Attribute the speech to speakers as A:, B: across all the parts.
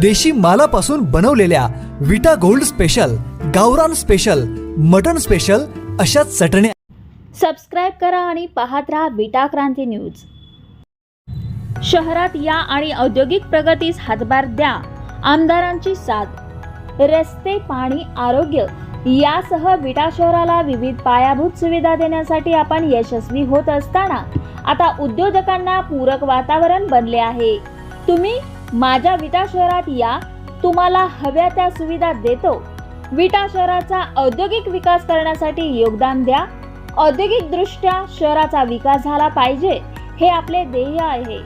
A: देशी मालापासून बनवलेल्या विटा गोल्ड स्पेशल गावरान स्पेशल मटन स्पेशल अशा चटण्या
B: सबस्क्राईब करा आणि पाहत राहा विटा क्रांती न्यूज. शहरात या आणि औद्योगिक प्रगतीस हातभार द्या. आमदारांची साथ. रस्ते पाणी आरोग्य यासह विटा शहराला विविध पायाभूत सुविधा देण्यासाठी आपण यशस्वी होत असताना आता उद्योजकांना पूरक वातावरण बनले आहे. तुम्ही माझ्या विटा शहरात या तुम्हाला हव्या त्या सुविधा देतो. विटा शहराचा औद्योगिक विकास करण्यासाठी योगदान द्या. औद्योगिक दृष्ट्या शहराचा विकास झाला पाहिजे हे आपले ध्येय आहे.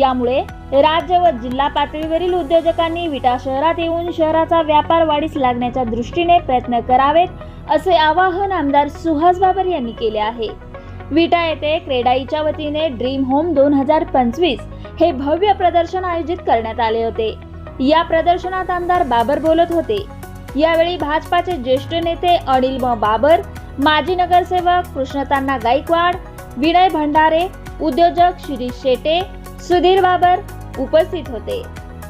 B: यामुळे राज्य व जिल्हा पातळीवरील उद्योजकांनी विटा शहरात येऊन शहराचा व्यापार वाढीस लागण्याच्या दृष्टीने प्रयत्न करावेत असे आवाहन आमदार सुहास बाबर यांनी केले आहे. विटा येथे क्रेडाईच्या वतीने ड्रीम होम दोन हजार पंचवीस हे भव्य प्रदर्शन आयोजित करण्यात आले होते. या प्रदर्शनात आमदार बाबर बोलत होते. यावेळी भाजपाचे ज्येष्ठ नेते अनिल म. बाबर माजी नगरसेवक कृष्णतांना गायकवाड विनय भंडारे उद्योजक शिरीष शेटे सुधीर बाबर उपस्थित होते.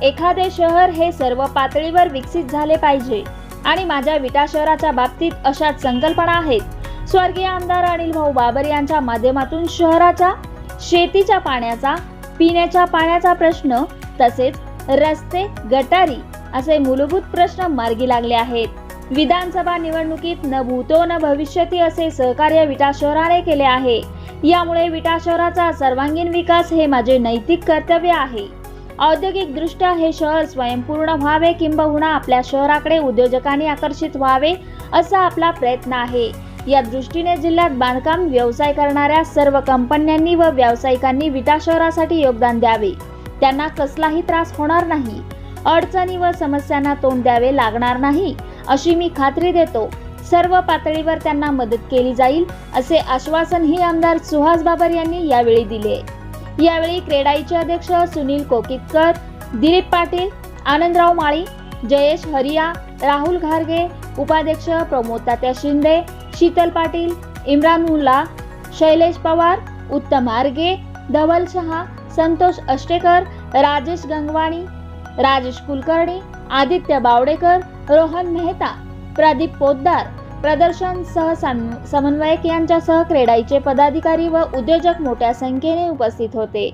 B: एखादे शहर हे सर्व पातळीवर विकसित झाले पाहिजे आणि माझ्या विटा शहराच्या बाबतीत अशाच संकल्पना आहेत. स्वर्गीय आमदार अनिल भाऊ बाबर यांच्या माध्यमातून शहराच्या शेतीच्या पाण्याचा पिण्याच्या पाण्याचा प्रश्न तसेच रस्ते गटारी असे मूलभूत प्रश्न मार्गी लागले आहेत. विधानसभा निवडणुकीत न भूतो न भविष्यती असे सहकार्य विटा शहराने केले आहे. यामुळे विटा शहराचा सर्वांगीण विकास हे माझे नैतिक कर्तव्य आहे. औद्योगिक दृष्ट्या हे शहर स्वयंपूर्ण व्हावे किंबहुना आपल्या शहराकडे उद्योजकांनी आकर्षित व्हावे असा आपला प्रयत्न आहे. या दृष्टीने जिल्ह्यात बांधकाम व्यवसाय करणाऱ्या सर्व कंपन्यांनी व व्यावसायिकांनी विटा शहरासाठी योगदान द्यावे. त्यांना कसलाही त्रास होणार नाही. अडचणी व समस्यांना तोंड द्यावे लागणार नाही अशी मी खात्री देतो. सर्व पातळीवर त्यांना मदत केली जाईल असे आश्वासनही आमदार सुहास बाबर यांनी यावेळी दिले. यावेळी क्रेडाईचे अध्यक्ष सुनील कोकितकर दिलीप पाटील आनंदराव माळी जयेश हरिया राहुल घारगे उपाध्यक्ष प्रमोद तात्या शिंदे शीतल पाटील इम्रान मुल्ला शैलेश पवार उत्तम आर्गे धवल शहा संतोष अष्टेकर राजेश गंगवाणी राजेश कुलकर्णी आदित्य बावडेकर रोहन मेहता प्रदीप पोद्दार प्रदर्शन सह सम- समन्वयक यांच्यासह क्रेडाईचे पदाधिकारी व उद्योजक मोठ्या संख्येने उपस्थित होते.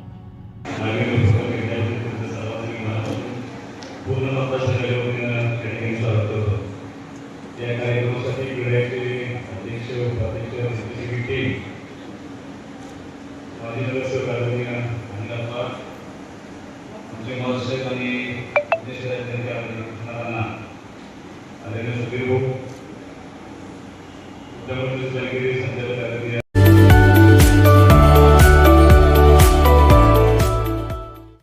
C: ते. माजी नगरसेवक आदरणीय अनिलप्पा आमचे महाराष्ट्र
D: आणि देश राज्याच्या आदरणीयांना आदरणीय सुधीर भाऊ उत्तर प्रदेश संचालक आदरणीय